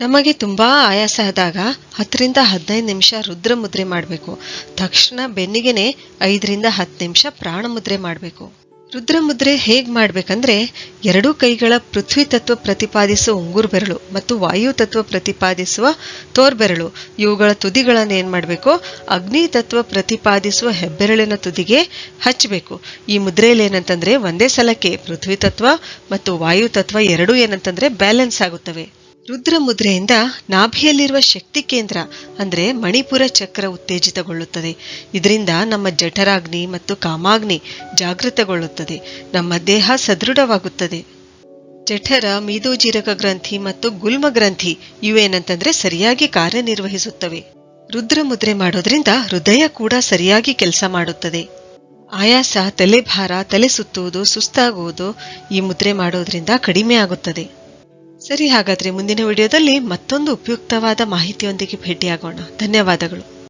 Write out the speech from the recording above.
ನಮಗೆ ತುಂಬಾ ಆಯಾಸ ಆದಾಗ ಹತ್ತರಿಂದ ಹದಿನೈದು ನಿಮಿಷ ರುದ್ರ ಮುದ್ರೆ ಮಾಡಬೇಕು. ತಕ್ಷಣ ಬೆನ್ನಿಗೆನೆ ಐದರಿಂದ ಹತ್ತು ನಿಮಿಷ ಪ್ರಾಣ ಮುದ್ರೆ ಮಾಡಬೇಕು. ರುದ್ರ ಮುದ್ರೆ ಹೇಗೆ ಮಾಡಬೇಕಂದ್ರೆ ಎರಡೂ ಕೈಗಳ ಪೃಥ್ವಿ ತತ್ವ ಪ್ರತಿಪಾದಿಸುವ ಉಂಗುರು ಬೆರಳು ಮತ್ತು ವಾಯು ತತ್ವ ಪ್ರತಿಪಾದಿಸುವ ತೋರ್ಬೆರಳು ಇವುಗಳ ತುದಿಗಳನ್ನು ಏನು ಮಾಡಬೇಕು? ಅಗ್ನಿ ತತ್ವ ಪ್ರತಿಪಾದಿಸುವ ಹೆಬ್ಬೆರಳಿನ ತುದಿಗೆ ಹಚ್ಚಬೇಕು ಈ ಮುದ್ರೆಯಲ್ಲಿ ಏನಂತಂದರೆ ಒಂದೇ ಸಲಕ್ಕೆ ಪೃಥ್ವಿ ತತ್ವ ಮತ್ತು ವಾಯು ತತ್ವ ಎರಡೂ ಏನಂತಂದ್ರೆ ಬ್ಯಾಲೆನ್ಸ್ ಆಗುತ್ತವೆ. ರುದ್ರ ಮುದ್ರೆಯಿಂದ ನಾಭಿಯಲ್ಲಿರುವ ಶಕ್ತಿ ಕೇಂದ್ರ, ಅಂದ್ರೆ ಮಣಿಪುರ ಚಕ್ರ ಉತ್ತೇಜಿತಗೊಳ್ಳುತ್ತದೆ. ಇದರಿಂದ ನಮ್ಮ ಜಠರಾಗ್ನಿ ಮತ್ತು ಕಾಮಾಗ್ನಿ ಜಾಗೃತಗೊಳ್ಳುತ್ತದೆ. ನಮ್ಮ ದೇಹ ಸದೃಢವಾಗುತ್ತದೆ. ಜಠರ, ಮೀದೋಜೀರಕ ಗ್ರಂಥಿ ಮತ್ತು ಗುಲ್ಮ ಗ್ರಂಥಿ ಇವೇನಂತಂದ್ರೆ ಸರಿಯಾಗಿ ಕಾರ್ಯನಿರ್ವಹಿಸುತ್ತವೆ. ರುದ್ರ ಮುದ್ರೆ ಮಾಡೋದ್ರಿಂದ ಹೃದಯ ಕೂಡ ಸರಿಯಾಗಿ ಕೆಲಸ ಮಾಡುತ್ತದೆ. ಆಯಾಸ, ತಲೆಭಾರ, ತಲೆ ಸುತ್ತುವುದು, ಸುಸ್ತಾಗುವುದು ಈ ಮುದ್ರೆ ಮಾಡೋದ್ರಿಂದ ಕಡಿಮೆ ಆಗುತ್ತದೆ. ಸರಿ ಹಾಗಾದ್ರೆ ಮುಂದಿನ ವಿಡಿಯೋದಲ್ಲಿ ಮತ್ತೊಂದು ಉಪಯುಕ್ತವಾದ ಮಾಹಿತಿಯೊಂದಿಗೆ ಭೇಟಿಯಾಗೋಣ. ಧನ್ಯವಾದಗಳು.